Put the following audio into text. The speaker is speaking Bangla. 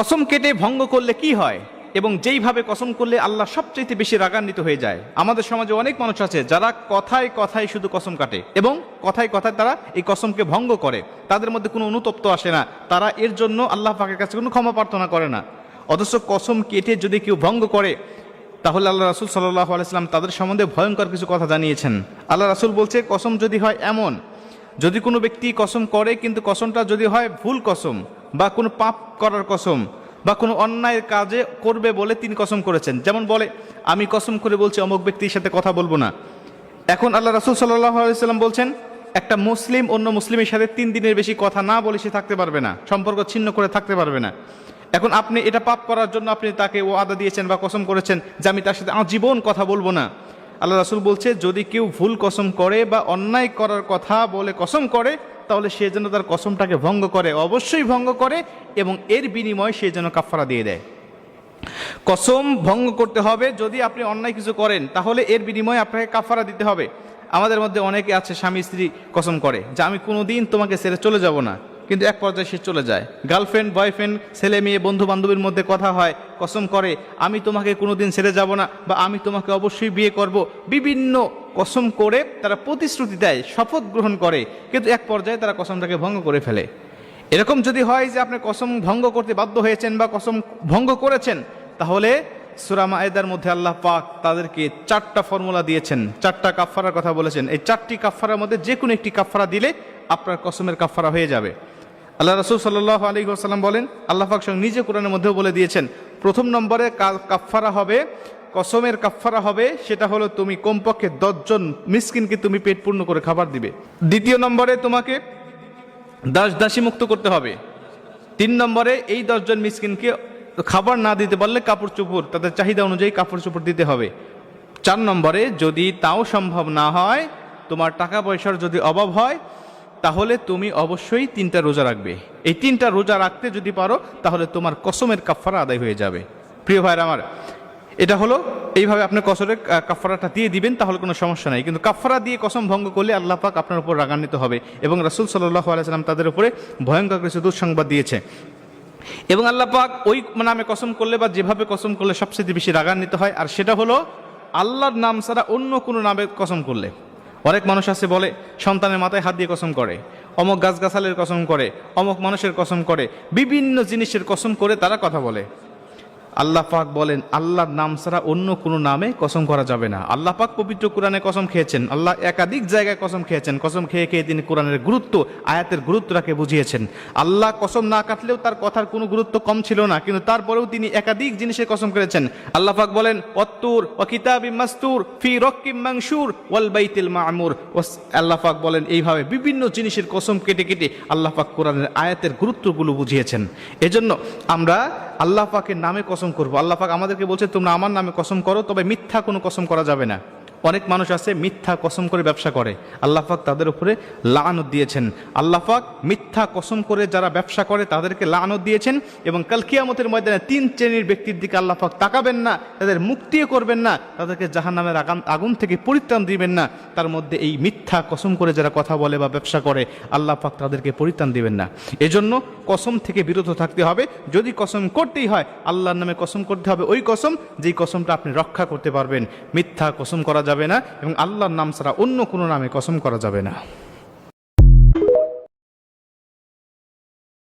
কসম কেটে ভঙ্গ করলে কি হয়? এবং যেইভাবে কসম করলে আল্লাহ সবচেয়ে বেশি রাগান্বিত হয়ে যায়। আমাদের সমাজে অনেক মানুষ আছে যারা কথায় কথায় শুধু কসম কাটে এবং কথায় কথায় তারা এই কসমকে ভঙ্গ করে। তাদের মধ্যে কোনো অনুতপ্ত আসে না। তারা এর জন্য আল্লাহ পাকের কাছে কোনো ক্ষমা প্রার্থনা করে না। অথচ কসম কেটে যদি কেউ ভঙ্গ করে, তাহলে আল্লাহ রাসুল সাল্লাহ আলাইসলাম তাদের সম্বন্ধে ভয়ঙ্কর কিছু কথা জানিয়েছেন। আল্লাহ রাসুল বলছে, কসম যদি হয় এমন, যদি কোনো ব্যক্তি কসম করে, কিন্তু কসমটা যদি হয় ভুল কসম বা কোনো পাপ করার কসম বা কোনো অন্যায়ের কাজে করবে বলে তিনি কসম করেছেন। যেমন বলে, আমি কসম করে বলছি, অমুক ব্যক্তির সাথে কথা বলব না। এখন আল্লাহ রাসুল সাল্লাহ আলাইসাল্লাম বলছেন, একটা মুসলিম অন্য মুসলিমের সাথে তিন দিনের বেশি কথা না বলে সে থাকতে পারবে না, সম্পর্ক ছিন্ন করে থাকতে পারবে না। এখন আপনি এটা পাপ করার জন্য আপনি তাকে ও আদা দিয়েছেন বা কসম করেছেন যে, আমি তার সাথে আজীবন কথা বলব না। আল্লাহ রাসুল বলছে, যদি কেউ ভুল কসম করে বা অন্যায় করার কথা বলে কসম করে তাহলে সে যেন তার কসমটাকে ভঙ্গ করে, অবশ্যই ভঙ্গ করে এবং এর বিনিময়ে সে যেন কাফারা দিয়ে দেয়। কসম ভঙ্গ করতে হবে, যদি আপনি অন্যায় কিছু করেন, তাহলে এর বিনিময়ে আপনাকে কাফারা দিতে হবে। আমাদের মধ্যে অনেকে আছে, স্বামী স্ত্রী কসম করে, যে আমি কোনো দিন তোমাকে ছেড়ে চলে যাব না, কিন্তু এক পর্যায়ে সে চলে যায়। গার্লফ্রেন্ড, বয়ফ্রেন্ড, ছেলে মেয়ে বন্ধু বান্ধবীর মধ্যে কথা হয়, কসম করে, আমি তোমাকে কোনো দিন ছেড়ে যাব না বা আমি তোমাকে অবশ্যই বিয়ে করব। বিভিন্ন কসম করে তারা প্রতিশ্রুতি দেয়, শপথ গ্রহণ করে, কিন্তু এক পর্যায়ে তারা কসমটাকে ভঙ্গ করে ফেলে। এরকম যদি হয় যে আপনি কসম ভঙ্গ করতে বাধ্য হয়েছেন বা কসম ভঙ্গ করেছেন, তাহলে সুরামা আয়দার মধ্যে আল্লাহ পাক তাদেরকে চারটা ফর্মুলা দিয়েছেন। চারটা কাফারার কথা বলেছেন। এই চারটি কাফারার মধ্যে যে কোনো একটি কাফারা দিলে আপনার কসমের কাফারা হয়ে যাবে। আল্লাহ রসুল সাল্লাহ আলী সাল্লাম বলেন, আল্লাহ পাক সঙ্গে নিজে কোরআনের মধ্যেও বলে দিয়েছেন, প্রথম নম্বরে কা- কাফারা হবে, কসমের কাফারা হবে, সেটা হলো তুমি কমপক্ষে দশজন মিসকিনকে তুমি পেট পূর্ণ করে খাবার দিবে। দ্বিতীয় নম্বরে তোমাকে দাস দাসী মুক্ত করতে হবে। তিন নম্বরে এই দশজন মিসকিনকে খাবার না দিতে পারলে কাপড় চোপড়, তাদের চাহিদা অনুযায়ী কাপড় চোপড় দিতে হবে। চার নম্বরে যদি তাও সম্ভব না হয়, তোমার টাকা পয়সার যদি অভাব হয় তাহলে তুমি অবশ্যই তিনটা রোজা রাখবে। এই তিনটা রোজা রাখতে যদি পারো, তাহলে তোমার কসমের কাফারা আদায় হয়ে যাবে। প্রিয় ভাইরা আমার, এটা হলো, এইভাবে আপনি কসরের কাফারাটা দিয়ে দিবেন, তাহলে কোনো সমস্যা নাই। কিন্তু কাফারা দিয়ে কসম ভঙ্গ করলে আল্লাহ পাক আপনার উপর রাগান্বিত হবে এবং রাসুল সাল্লাহ আলাইসাল্লাম তাদের উপরে ভয়ঙ্কর কিছু দুঃসংবাদ দিয়েছে। এবং আল্লাহ পাক ওই নামে কসম করলে বা যেভাবে কসম করলে সবচেয়ে বেশি রাগান্বিত হয়। আর সেটা হলো, আল্লাহর নাম ছাড়া অন্য কোনো নামে কসম করলে। অনেক মানুষ আছে বলে, সন্তানের মাথায় হাত দিয়ে কসম করে, অমক গাছগাছালের কসম করে, অমক মানুষের কসম করে, বিভিন্ন জিনিসের কসম করে তারা কথা বলে। আল্লাহ পাক বলেন, আল্লাহর নাম ছাড়া অন্য কোনো নামে কসম করা যাবে না। আল্লাহ পাক পবিত্র কোরআনে কসম খেয়েছেন, আল্লাহ একাধিক জায়গায় কসম খেয়েছেন, কসম খেয়ে খেয়ে তিনি কোরআনের গুরুত্ব, আয়াতের গুরুত্বটাকে বুঝিয়েছেন। আল্লাহ কসম না কাটলেও তার কথার কোনো গুরুত্ব কম ছিল না, কিন্তু তারপরেও তিনি একাধিক জিনিসে কসম করেছেন। আল্লাহ পাক বলেন, অত্তুর ও কিতাবি মাস্তুর ফি রক্কিম মাংসুর ওয়াল বাইতিল মামুর। আল্লাহ পাক বলেন, এইভাবে বিভিন্ন জিনিসের কসম কেটে কেটে আল্লাহ পাক কোরআনের আয়াতের গুরুত্বগুলো বুঝিয়েছেন। এজন্য আমরা আল্লাহ পাকের নামে কসম করব। আল্লাহ পাক আমাদেরকে বলছে, তোমরা আমার নামে কসম করো, তবে মিথ্যা কোনো কসম করা যাবে না। অনেক মানুষ আছে মিথ্যা কসম করে ব্যবসা করে। আল্লাহ পাক তাদের উপরে লানত দিয়েছেন। আল্লাহ পাক মিথ্যা কসম করে যারা ব্যবসা করে তাদেরকে লানত দিয়েছেন এবং কালকিয়ামতের ময়দানে তিন শ্রেণির ব্যক্তির দিকে আল্লাহ পাক তাকাবেন না, তাদের মুক্তিও করবেন না, তাদেরকে জাহান্নামের আগাম, আগুন থেকে পরিত্রাণ দিবেন না। তার মধ্যে এই মিথ্যা কসম করে যারা কথা বলে বা ব্যবসা করে, আল্লাহ পাক তাদেরকে পরিত্রাণ দিবেন না। এজন্য কসম থেকে বিরত থাকতে হবে। যদি কসম করতেই হয়, আল্লাহর নামে কসম করতে হবে ওই কসম যেই কসমটা আপনি রক্ষা করতে পারবেন। মিথ্যা কসম করা যাবে না এবং আল্লাহর নাম ছাড়া অন্য কোনো নামে কসম করা যাবে না।